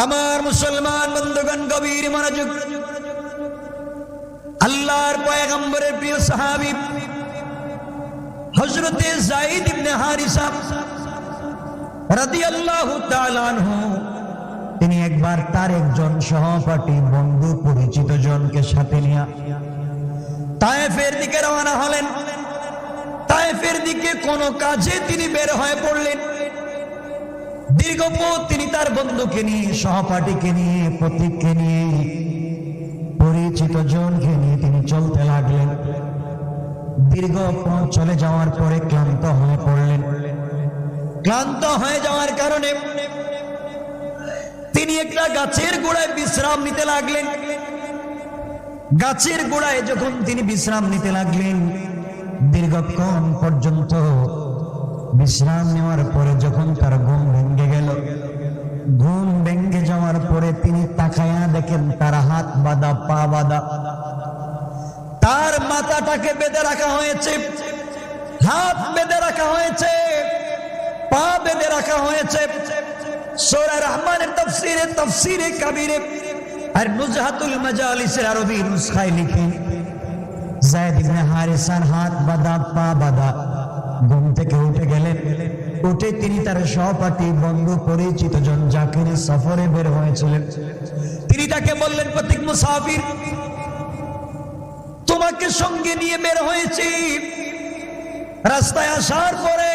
আমার মুসলমান বন্ধুগণ, গভীর মনোযোগ। আল্লাহর পয়গম্বরের প্রিয় সাহাবী, হযরতে যায়েদ ইবনে হারিসা রাদিয়াল্লাহু তাআলা আনহু, তিনি একবার তার একজন সহপাঠী বন্ধু পরিচিত জনকে সাথে নিয়ে তায়েফের দিকে রওনা হলেন। তায়েফের দিকে কোনো কাজে তিনি বের হয়ে পড়লেন। দীর্ঘ পথ তিনি তার বন্ধুকে নিয়ে, সহপাঠীকে নিয়ে প্রতীককে নিয়ে, পরিচিত জনকে নিয়ে তিনি চলতে লাগলেন। দীর্ঘ পথ চলে যাওয়ার পরে ক্লান্ত হয়ে পড়লেন। ক্লান্ত হয়ে যাওয়ার কারণে তিনি একটা গাছের গোড়ায় বিশ্রাম নিতে লাগলেন। গাছের গোড়ায় যখন তিনি বিশ্রাম নিতে লাগলেন, দীর্ঘক্ষণ পর্যন্ত বিশ্রাম নেওয়ার পরে যখন তার ঘুম ভেঙে গেল, ঘুম ভেঙে যাওয়ার পরে তিনি তাকায়া দেখেন তার হাত বাঁধা, পা বাঁধা। তার মাথাটাকে বেঁধে রাখা হয়েছে, হাত বেঁধে রাখা হয়েছে, পা বেঁধে রাখা হয়েছে। সোরা রহমানের তফসিরে তফসিরে কাবিরে আর নুজহাতুল মাজালিসের আরবি নুসখায় লিখে জায়দ ইবনে হারিসার হাত বাঁধা, পা বাঁধা। ঘুম থেকে উঠে গেলেন উঠে তিনি তার সহপাঠী বন্ধু পরিচিত জন নিয়ে সফরে বের হয়েছিলেন। তিনি তাকে বললেন, প্রতীক মুসাফির, তোমাকে সঙ্গে নিয়ে বের হয়েছি। রাস্তায় আসার পরে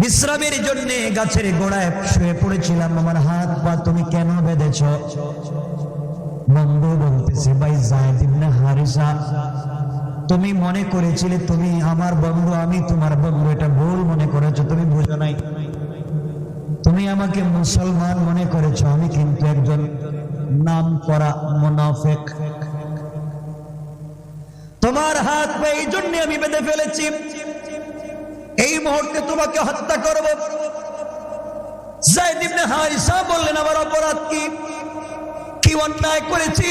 বিশ্রামের জন্য গাছের গোড়ায় শুয়ে পড়েছিলাম। আমার হাত পা তুমি কেন বেঁধেছ? বন্ধু বলতেছে, ভাই জায়দ হারিসা তুমি মনে করেছিলে তুমি আমার বন্ধু, আমি তোমার বন্ধু, এটা ভুল মনে করেছ, তুমি বুঝো নাই। তুমি আমাকে মুসলমান মনে করেছ, আমি কিন্তু একজন নাম করা মুনাফেক। তোমার হাত পা এই জন্য আমি বেঁধে ফেলেছি। এই মুহূর্তে তোমাকে হত্যা করব। জায়দ ইবনে বললেন, আমার অপরাধ কি? কি অন্যায় করেছি?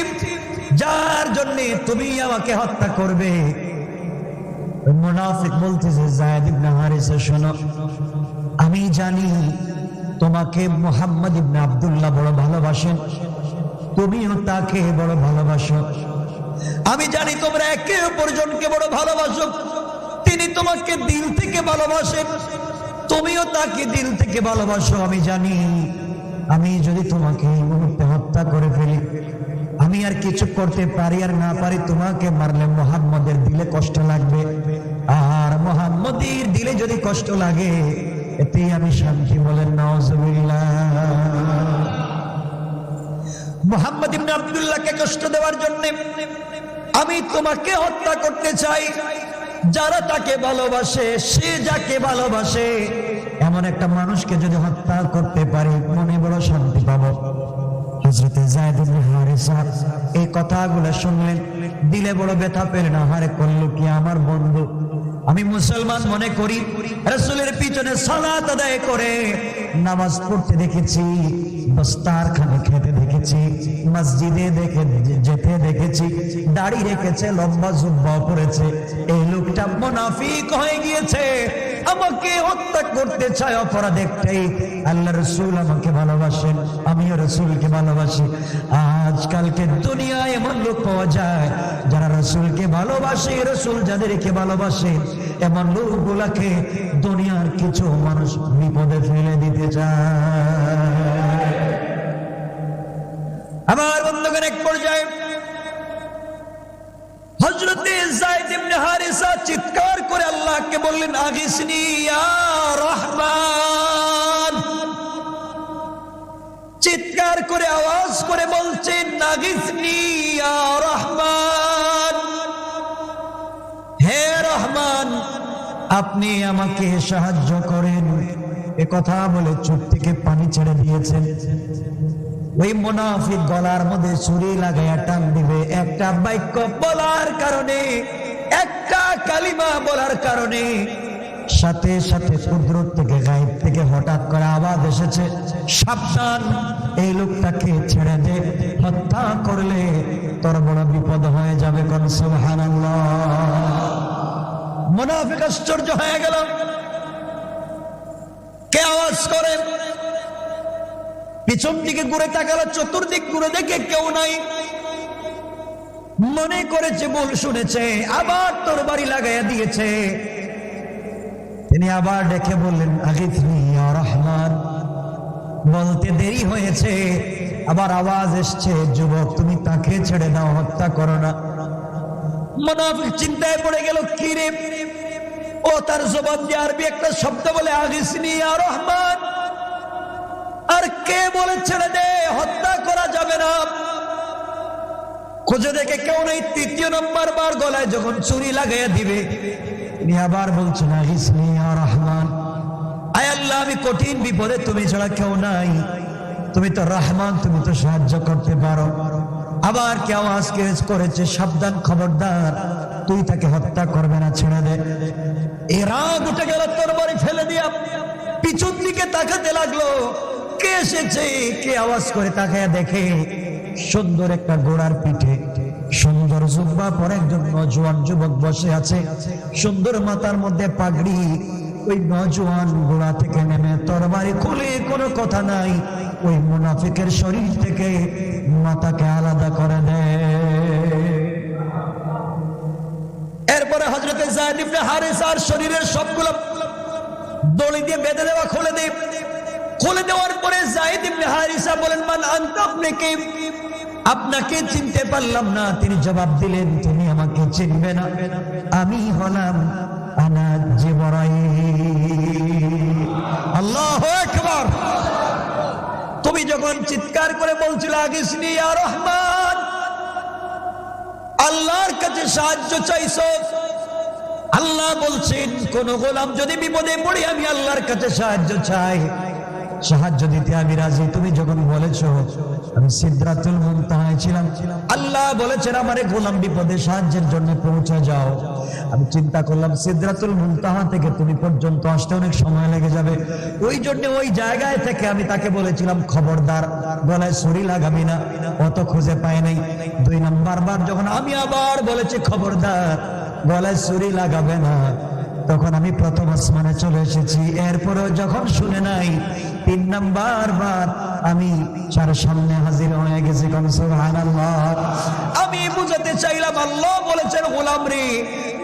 যার জন্য তুমি আমাকে হত্যা করবে। মুনাফিক বলতেছে জায়দ ইবনে হারিসা, শোনো, আমি জানি তোমাকে মোহাম্মদ ইবনে আব্দুল্লাহ বড় ভালোবাসেন। তুমিও তাকে বড় ভালোবাসো। আমি জানি তোমরা একে অপরজনকে বড় ভালোবাসো। তিনি তোমাকে দিল থেকে ভালোবাসেন। তুমিও তাকে দিল থেকে ভালোবাসো। আমি জানি, আমি যদি তোমাকে এই মুহূর্তে হত্যা করে ফেলি আমি আর কিছু করতে পারি আর না পারি, তোমাকে মারলে মোহাম্মদের দিলে কষ্ট লাগবে। আর মোহাম্মদের দিলে যদি কষ্ট লাগে এতে আমি শান্তি বলেন নওয়াজবিল্লাহ মোহাম্মদ ইবনে আব্দুল্লাহকে কষ্ট দেওয়ার জন্য আমি তোমাকে হত্যা করতে চাই। যারা তাকে ভালোবাসে, সে যাকে ভালোবাসে, এমন একটা মানুষকে যদি হত্যা করতে পারি, মনে বড় শান্তি পাবো। হজরতে জায়দ ইবনে হারিসা এই কথাগুলো শুনলেন। দিলে বড় ব্যথা পেলেন হারে করল কি আমার বন্ধু? আমি মুসলমান মনে করি, রসুলের পিছনে সালাত আদায় করে নামাজ পড়তে দেখেছি বস্তার খানে খেতে দেখেছি, মসজিদে দেখে যেতে দেখেছি, দাড়ি রেখেছে, লম্বা জুব্বা পড়েছে মুনাফিক হয়ে গিয়েছে। আমাকে হত্যা করতে চায় অপরাধ একটাই আল্লাহ রসুল আমাকে ভালোবাসেন, আমিও রসুলকে ভালোবাসি। আজকালকে দুনিয়ায় এমন লোক পাওয়া যায়, যারা রসুলকে ভালোবাসে, রসুল যাদেরকে ভালোবাসে, এমন লোকগুলাকে দুনিয়ার কিছু মানুষ বিপদে ফেলে দিতে চায়। আমার বন্ধুগণ, এক পর্যায়ে হজরতে জায়দ ইবনে হারিসা চিৎকার করে আল্লাহকে বললেন আগিসনি ইয়া রহমান। চিৎকার করে আওয়াজ করে বলছেন নাগিসনি ইয়া রহমান। হে রহমান, আপনি আমাকে সাহায্য করেন। এ কথা বলে চোখ থেকে পানি ছেড়ে দিয়েছেন। ওই মুনাফিক গলার মধ্যে ছুরি লাগাইয়া টান দিবে। একটা বাক্য বলার কারণে, একটা কালিমা বলার কারণে। সাথে সাথে কুদরত থেকে, গায়েব থেকে হঠাৎ করে আওয়াজ এসেছে, সাবধান, এই লোকটাকে ছেড়ে দে, হত্যা করলে তোর বড় বিপদ হয়ে যাবে কোন সুবহানাল্লাহ। মুনাফিক আশ্চর্য হয়ে গেল। কে আওয়াজ করে? পিছন দিকে ঘুরে তাকালো, চতুর্দিক ঘুরে দেখে কেউ নাই। মনে করেছে বল শুনেছে, আবার তোর বাড়ি লাগাইয়া দিয়েছে। তিনি আবার ডেকে বললেন রহমান। বলতে দেরি হয়েছে, আবার আওয়াজ এসছে, যুবক, তুমি তাকে ছেড়ে দাও, হত্যা করো না। মুনাফিক চিন্তায় পড়ে গেল, কি রে? ও তার জবাব দিয়ে আরবি একটা শব্দ বলে আগিসনি আর রহমান। আর কে বলে ছেড়ে দে হত্যা করা যাবে না? খুঁজে দেখে কেউ নেই, তৃতীয় নম্বর বার গলায় যখন চুরি লাগাইয়া দিবে, তিনি আবার বলছেন রহমান আমি কঠিন বিপদে তুমি ছাড়া কেউ নাই। তুমি তো রহমান, তুমি তো সাহায্য করতে পারো। আবার কে আওয়াজ করেছে সাবধান খবরদার, তুই তাকে হত্যা করবে না, ছেড়ে দে। এই রাগ উঠে গেল তোর বাড়ি ফেলে দিয়া পিছন দিকে তাকাতে লাগল। কে এসেছে? কে আওয়াজ করে তাকায় দেখে? সুন্দর একটা ঘোড়ার পিঠে। সুন্দর জুব্বা পরে একজন নজওয়ান যুবক বসে আছে। সুন্দর মাথার মধ্যে পাগড়ি। ওই নজওয়ান ঘোড়া থেকে নেমে তরবারি খুলে, কোনো কথা নাই। ওই মুনাফিকের শরীর থেকে মাথাকে আলাদা করে দেয়। এরপরে হজরতে জায়দ ইবনে হারিসার শরীরের সবগুলো দড়ি দিয়ে বেঁধে দেওয়া খুলে দেয়। খুলে দেওয়ার পরে জাহিদ হারিসা বলেন, মান আন্ত আপনি আপনাকে চিনতে পারলাম না। তিনি জবাব দিলেন, তুমি আমাকে চিনবে না। আমি হলাম আনা জিবরাইল। আল্লাহু আকবার। তুমি যখন চিৎকার করে বলছিলে আগিসনি রহমান, আল্লাহর কাছে সাহায্য চাইছো? আল্লাহ বলছেন, কোন গোলাম যদি বিপদে পড়ে, আমি আল্লাহর কাছে সাহায্য চাই। সাহায্য দিতে আমি রাজি। তুমি যখন বলেছ, আমি সিদ্ধাতুল মুনতাহায় ছিলাম। আল্লাহ বলেছেন, আমারে গোলাম বিপদে সাহায্যের জন্য পৌঁছে যাও। আমি চিন্তা করলাম সিদ্ধাতুল মুনতাহা থেকে তুমি পর্যন্ত আসতে অনেক সময় লেগে যাবে। ওই জন্য ওই জায়গায় থেকে আমি তাকে বলেছিলাম, খবরদার, গলায় ছুরি লাগাবি না, অত খুঁজে পায় নাই। দুই নাম্বার বার যখন আমি আবার বলেছি, খবরদার, গলায় ছুরি লাগাবে না। তখন আমি প্রথম আসমানে চলে এসেছি। এরপরেও যখন শুনে নাই তিন নাম্বার বার। আমি তার সামনে হাজির হয়ে গেছি আমি বুঝাতে চাইলাম আল্লাহ বলেছেন, গোলাম রে,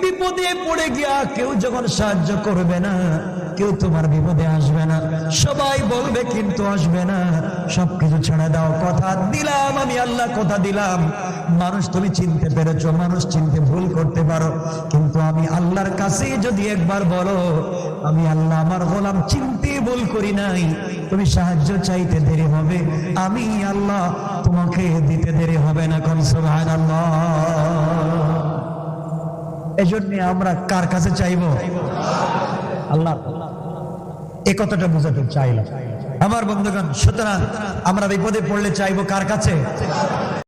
বিপদে পড়ে গিয়া কেউ যখন সাহায্য করবে না, কেউ তোমার বিপদে আসবে না। সবাই বলবে, কিন্তু আসবে না। সবকিছু ছেড়ে দাও। কথা দিলাম আমি, আল্লাহ, কথা দিলাম। মানুষ তুমি চিনতে পেরেছ, মানুষ চিনতে ভুল করতে পারো। কিন্তু আমি আল্লাহর কাছে যদি একবার বলো, আমি আল্লাহ আমার গোলাম চিনতে ভুল করি নাই। তুমি সাহায্য চাইতে দেরি হবে। আমি আল্লাহ তোমাকে দিতে দেরি হবে না কোন সুবহানাল্লাহ। এজন্য আমরা কার কাছে চাইব? আল্লাহ। এ কথাটা বোঝাতে চাইলাম। আমার বন্ধুগণ, সুতরাং আমরা বিপদে পড়লে চাইব কার কাছে?